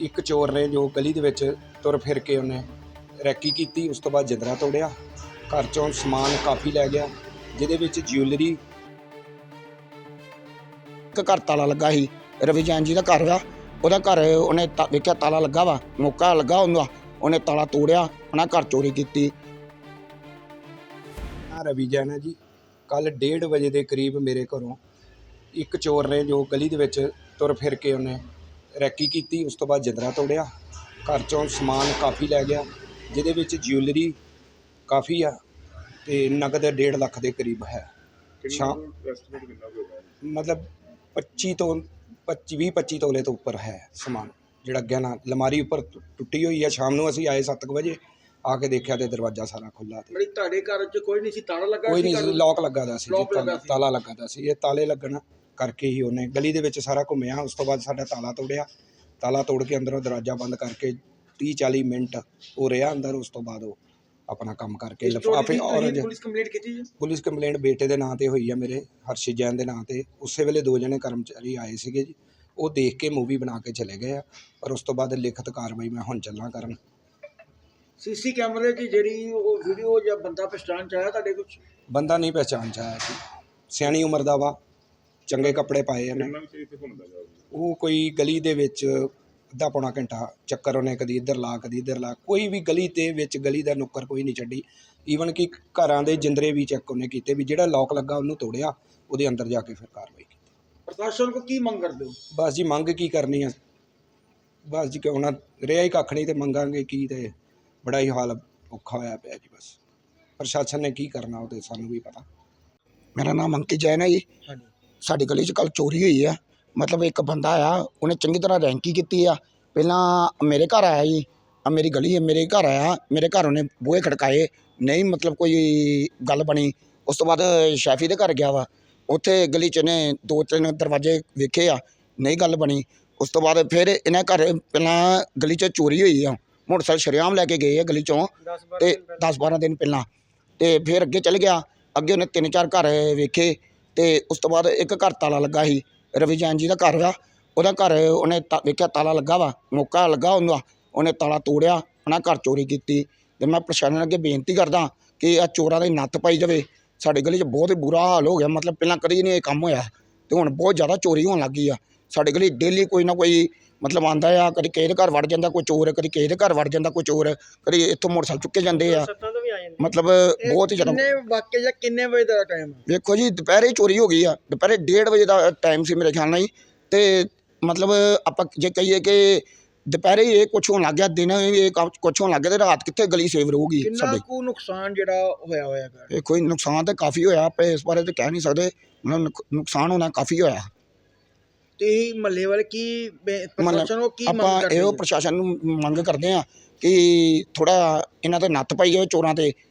ਇੱਕ ਚੋਰ ਨੇ ਜੋ ਗਲੀ ਦੇ ਵਿੱਚ ਤੁਰ ਫਿਰ ਕੇ ਉਹਨੇ ਰੈਕੀ ਕੀਤੀ, ਉਸ ਤੋਂ ਬਾਅਦ ਜਿੰਦਰਾ ਤੋੜਿਆ। ਘਰ ਚੋਂ ਸਮਾਨ ਕਾਫੀ ਲੈ ਗਿਆ, ਜਿਹਦੇ ਵਿੱਚ ਜਿਊਲਰੀ ਇੱਕ ਘਰ ਤਾਲਾ ਲੱਗਾ ਸੀ। ਰਵੀ ਜੈਨ ਜੀ ਦਾ ਘਰ ਆ ਉਹਦਾ ਘਰ ਉਹਨੇ ਵੇਖਿਆ ਤਾਲਾ ਲੱਗਾ ਵਾ, ਮੌਕਾ ਲੱਗਾ ਉਹਨੂੰ ਉਹਨੇ ਤਾਲਾ ਤੋੜਿਆ ਉਹਨਾਂ ਘਰ ਚੋਰੀ ਕੀਤੀ। ਆ ਰਵੀ ਜੈਨ ਹੈ ਜੀ ਕੱਲ 1:30 ਵਜੇ ਦੇ ਕਰੀਬ ਮੇਰੇ ਘਰੋਂ ਇੱਕ ਚੋਰ ਨੇ ਜੋ ਗਲੀ ਦੇ ਵਿੱਚ ਤੁਰ ਫਿਰ ਕੇ ਉਹਨੇ ਰੈਕੀ ਕੀਤੀ ਉਸ ਤੋਂ ਬਾਅਦ ਜਿੰਦਰਾ ਤੋੜਿਆ। ਘਰ ਚੋਂ ਸਮਾਨ ਕਾਫੀ ਲੈ ਗਿਆ ਜਿਹਦੇ ਵਿੱਚ ਜਿਊਲਰੀ ਕਾਫੀ ਆ ਤੇ ਨਗਦ 1.5 ਲੱਖ ਦੇ ਕਰੀਬ ਹੈ। ਸ਼ਾਮ ਮਤਲਬ 25 ਤੋਂ 25 20 25 ਤੋਲੇ ਤੋਂ ਉੱਪਰ ਹੈ ਸਮਾਨ ਜਿਹੜਾ ਅੱਗੇ ਨਾ ਲਮਾਰੀ ਉੱਪਰ ਟੁ- ਟੁੱਟੀ ਹੋਈ ਹੈ ਸ਼ਾਮ ਨੂੰ ਅਸੀਂ ਆਏ 7 ਵਜੇ ਆ ਕੇ ਦੇਖਿਆ ਤੇ ਦਰਵਾਜ਼ਾ ਸਾਰਾ ਖੁੱਲਾ ਤੇ। ਬੜੀ ਤੁਹਾਡੇ ਘਰ 'ਚ ਕੋਈ ਨਹੀਂ ਸੀ ਤਾਲਾ ਲੱਗਾ ਕੋਈ ਨਹੀਂ ਘਰ ਸੀ ਨੂੰ? ਲੌਕ ਲੱਗਾ ਦਾ ਸੀ ਜੀ, Lock ਲੱਗਾ ਤਾਲਾ- ਸੀ। ਤਾਲਾ ਲੱਗਾ ਦਾ ਸੀ ਇਹ ਤਾਲੇ ਲੱਗਣ। ਕਰਕੇ ਹੀ ਉਹਨੇ ਗਲੀ ਦੇ ਵਿੱਚ ਸਾਰਾ ਘੁੰਮਿਆ ਉਸ ਤੋਂ ਬਾਅਦ ਸਾਡਾ ਤਾਲਾ ਤੋੜਿਆ। ਤਾਲਾ ਤੋੜ ਕੇ ਅੰਦਰੋਂ ਦਰਵਾਜ਼ਾ ਬੰਦ ਕਰਕੇ 30 40 ਮਿੰਟ ਉਹ ਰਿਹਾ ਅੰਦਰ ਉਸ ਤੋਂ ਬਾਅਦ ਉਹ ਆਪਣਾ ਕੰਮ ਕਰਕੇ ਲਿਫਾਫੇ ਦੀ ਔਰ ਤੁਸੀਂ ਪੁਲਿਸ ਕੰਪਲੀਟ ਕੀਤੀ ਜੀ? ਪੁਲਿਸ ਕੰਪਲੇਂਟ ਬੇਟੇ ਦੇ ਨਾਂ ਤੇ ਹੋਈ ਆ ਮੇਰੇ ਹਰਸ਼ਿਤ ਜੈਨ ਦੇ ਨਾਂ ਤੇ। ਉਸੇ ਵੇਲੇ ਦੋ ਜਣੇ ਕਰਮਚਾਰੀ ਆਏ ਸੀਗੇ ਜੀ। ਉਹ ਦੇਖ ਕੇ ਮੂਵੀ ਬਣਾ ਕੇ ਚਲੇ ਗਏ ਆ ਪਰ ਉਸ ਤੋਂ ਬਾਅਦ ਲਿਖਤ ਕਾਰਵਾਈ ਮੈਂ ਹੁਣ ਚੱਲਾਂ ਕਰਨ। ਸੀਸੀ ਕੈਮਰੇ 'ਚ ਜਿਹੜੀ ਉਹ ਵੀਡੀਓ ਜਾਂ ਬੰਦਾ ਪਛਾਣ ਚ ਆਇਆ ਤੁਹਾਡੇ ਕੁਝ ਬੰਦਾ ਨਹੀਂ ਪਹਿਚਾਣ ਚ ਆਇਆ ਜੀ। ਸਿਆਣੀ ਉਮਰ ਦਾ ਵਾ। ਚੰਗੇ ਕੱਪੜੇ ਪਾਏ ਉਹਨੇ ਉਹ ਕੋਈ ਗਲੀ ਦੇ ਵਿੱਚ ਅੱਧਾ ਪੌਣਾ ਘੰਟਾ ਚੱਕਰ ਉਹਨੇ ਕਦੀ ਇੱਧਰ ਲਾ ਕਦੀ ਇੱਧਰ ਲਾ। ਕੋਈ ਵੀ ਗਲੀ ਦੇ ਵਿੱਚ ਗਲੀ ਦਾ ਨੁੱਕਰ ਕੋਈ ਨਹੀਂ ਛੱਡੀ। ਈਵਨ ਕਿ ਘਰਾਂ ਦੇ ਜਿੰਦਰੇ ਵੀ ਚੈੱਕ ਉਹਨੇ ਕੀਤੇ ਵੀ ਜਿਹੜਾ ਲੋਕ ਲੱਗਾ ਉਹਨੂੰ ਤੋੜਿਆ ਉਹਦੇ ਅੰਦਰ ਜਾ ਕੇ ਫਿਰ ਕਾਰਵਾਈ ਕੀਤੀ। ਪ੍ਰਸ਼ਾਸਨ ਕੋ ਕੀ ਮੰਗ ਕਰਦੇ ਹੋ? ਬਸ ਜੀ ਮੰਗ ਕੀ ਕਰਨੀ ਆ? ਬਸ ਜੀ ਕਿਉਂ ਨਾ ਰਿਹਾ ਹੀ ਕੱਖ ਨਹੀਂ ਤੇ ਮੰਗਾਂਗੇ ਕੀ ਤੇ ਬੜਾ ਹੀ ਹਾਲ ਔਖਾ ਹੋਇਆ ਪਿਆ ਜੀ ਬਸ। ਪ੍ਰਸ਼ਾਸਨ ਨੇ ਕੀ ਕਰਨਾ ਉਹ ਤੇ ਸਾਨੂੰ ਵੀ ਪਤਾ। ਮੇਰਾ ਨਾਮ ਅੰਕਿਤ ਜੈਨ ਹੈ ਜੀ। ਹਾਂਜੀ। ਸਾਡੀ ਗਲੀ 'ਚ ਕੱਲ੍ਹ ਚੋਰੀ ਹੋਈ ਆ ਮਤਲਬ ਇੱਕ ਬੰਦਾ ਆ ਉਹਨੇ ਚੰਗੀ ਤਰ੍ਹਾਂ ਰੈਂਕੀ ਕੀਤੀ ਆ। ਪਹਿਲਾਂ ਮੇਰੇ ਘਰ ਆਇਆ ਜੀ। ਆ ਮੇਰੀ ਗਲੀ ਹੈ, ਮੇਰੇ ਘਰ ਆਇਆ। ਮੇਰੇ ਘਰ ਉਹਨੇ ਬੂਹੇ ਖੜਕਾਏ। ਨਹੀਂ ਮਤਲਬ ਕੋਈ ਗੱਲ ਬਣੀ। ਉਸ ਤੋਂ ਬਾਅਦ ਸ਼ੈਫੀ ਦੇ ਘਰ ਗਿਆ ਵਾ। ਉੱਥੇ ਗਲੀ 'ਚ ਇਹਨੇ ਦੋ ਤਿੰਨ ਦਰਵਾਜ਼ੇ ਵੇਖੇ ਆ। ਨਹੀਂ ਗੱਲ ਬਣੀ। ਉਸ ਤੋਂ ਬਾਅਦ ਫਿਰ ਇਹਨਾਂ ਘਰ ਪਹਿਲਾਂ ਗਲੀ 'ਚ ਚੋਰੀ ਹੋਈ ਆ। ਮੋਟਰਸਾਈਕਲ ਸ਼ਰੇਆਮ ਲੈ ਕੇ ਗਏ ਆ ਗਲੀ 'ਚੋਂ। 10 ਤੇ 10 12 ਦਿਨ ਪਹਿਲਾਂ। ਤੇ ਫਿਰ ਅੱਗੇ ਚੱਲ ਗਿਆ। ਅੱਗੇ ਉਹਨੇ ਤਿੰਨ ਚਾਰ ਘਰ ਵੇਖੇ। ਅਤੇ ਉਸ ਤੋਂ ਬਾਅਦ ਇੱਕ ਘਰ ਤਾਲਾ ਲੱਗਾ ਸੀ, ਰਵੀ ਜੈਨ ਜੀ ਦਾ ਘਰ ਆ। ਉਹਦਾ ਘਰ ਉਹਨੇ ਤਾ- ਵੇਖਿਆ ਤਾਲਾ ਲੱਗਾ ਵਾ, ਮੌਕਾ ਲੱਗਾ ਉਹਨੂੰ ਉਹਨੇ ਤਾਲਾ ਤੋੜਿਆ ਉਹਨਾਂ ਘਰ ਚੋਰੀ ਕੀਤੀ। ਅਤੇ ਮੈਂ ਪ੍ਰਸ਼ਾਸਨ ਅੱਗੇ ਬੇਨਤੀ ਕਰਦਾ ਕਿ ਆ ਚੋਰਾਂ ਦੀ ਨੱਥ ਪਾਈ ਜਾਵੇ। ਸਾਡੇ ਗਲੀ 'ਚ ਬਹੁਤ ਹੀ ਬੁਰਾ ਹਾਲ ਹੋ ਗਿਆ, ਮਤਲਬ ਪਹਿਲਾਂ ਕਦੀ ਨਹੀਂ ਇਹ ਕੰਮ ਹੋਇਆ। ਅਤੇ ਹੁਣ ਬਹੁਤ ਜ਼ਿਆਦਾ ਚੋਰੀ ਹੋਣ ਲੱਗ ਗਈ ਆ। ਸਾਡੇ ਗਲੀ ਡੇਲੀ ਕੋਈ ਨਾ ਕੋਈ ਮਤਲਬ ਆਂਦਾ ਆ, ਕਦੀ ਕਿਸੇ ਦੇ ਘਰ ਵੜ ਜਾਂਦਾ, ਕੋਈ ਚੋਰ, ਕਦੀ ਕਿਸੇ ਦੇ ਘਰ ਵੜ ਜਾਂਦਾ, ਕੋਈ ਚੋਰ, ਕਦੀ ਇੱਥੋਂ ਮੋਟਰਸਾਈਕਲ ਚੁੱਕੇ ਜਾਂਦੇ ਆ। ਮਤਲਬ ਬਹੁਤ ਹੀ ਜ਼ਿਆਦਾ ਕਿੰਨੇ ਵਾਕਿਆ ਜਾਂ ਕਿੰਨੇ ਵਜੇ ਦਾ ਟਾਈਮ ਹੈ ਵੇਖੋ ਜੀ ਦੁਪਹਿਰੇ ਚੋਰੀ ਹੋ ਗਈ ਆ। ਦੁਪਹਿਰੇ 1:30 ਵਜੇ ਦਾ ਟਾਈਮ ਸੀ ਮੇਰੇ ਖਿਆਲ ਨਾਲ ਜੀ। ਤੇ ਮਤਲਬ ਆਪਾਂ ਜੇ ਕਹੀਏ ਕਿ ਦੁਪਹਿਰੇ ਹੀ ਇਹ ਕੁਛ ਹੋਣ ਲੱਗ ਗਿਆ ਦਿਨ ਇਹ ਕੁਛ ਹੋਣ ਲੱਗ ਗਿਆ ਤੇ ਰਾਤ ਕਿੱਥੇ ਗਲੀ ਸੇਵ ਰਹੂਗੀ ਕਿੰਨਾ ਸਾਡੇ? ਕੁ ਨੁਕਸਾਨ ਜਿਹੜਾ ਹੋਇਆ ਹੋਇਆ ਇਹ ਕੋਈ ਨੁਕਸਾਨ ਤਾਂ ਕਾਫੀ ਹੋਇਆ ਆਪਾਂ ਇਸ ਬਾਰੇ ਤਾਂ ਕਹਿ ਨਹੀਂ ਸਕਦੇ। ਨੁਕਸਾਨ ਹੋਣਾ ਕਾਫੀ ਹੋਇਆ। ਤੇ ਮਹੱਲੇ ਵਾਲੇ ਕੀ ਬੇ- ਪ੍ਰਸ਼ਾਸਨ ਉਹ ਕੀ ਮੰਗ ਆਪਾਂ ਕਰਦੇ ਇਹੋ ਨੇ? ਪ੍ਰਸ਼ਾਸਨ ਨੂੰ ਮੰਗ ਕਰਦੇ ਆ ਕਿ ਥੋੜਾ ਇਹਨਾਂ ਤੇ ਨੱਥ ਪਾਈ ਜਾਵੇ ਚੋਰਾਂ ਤੇ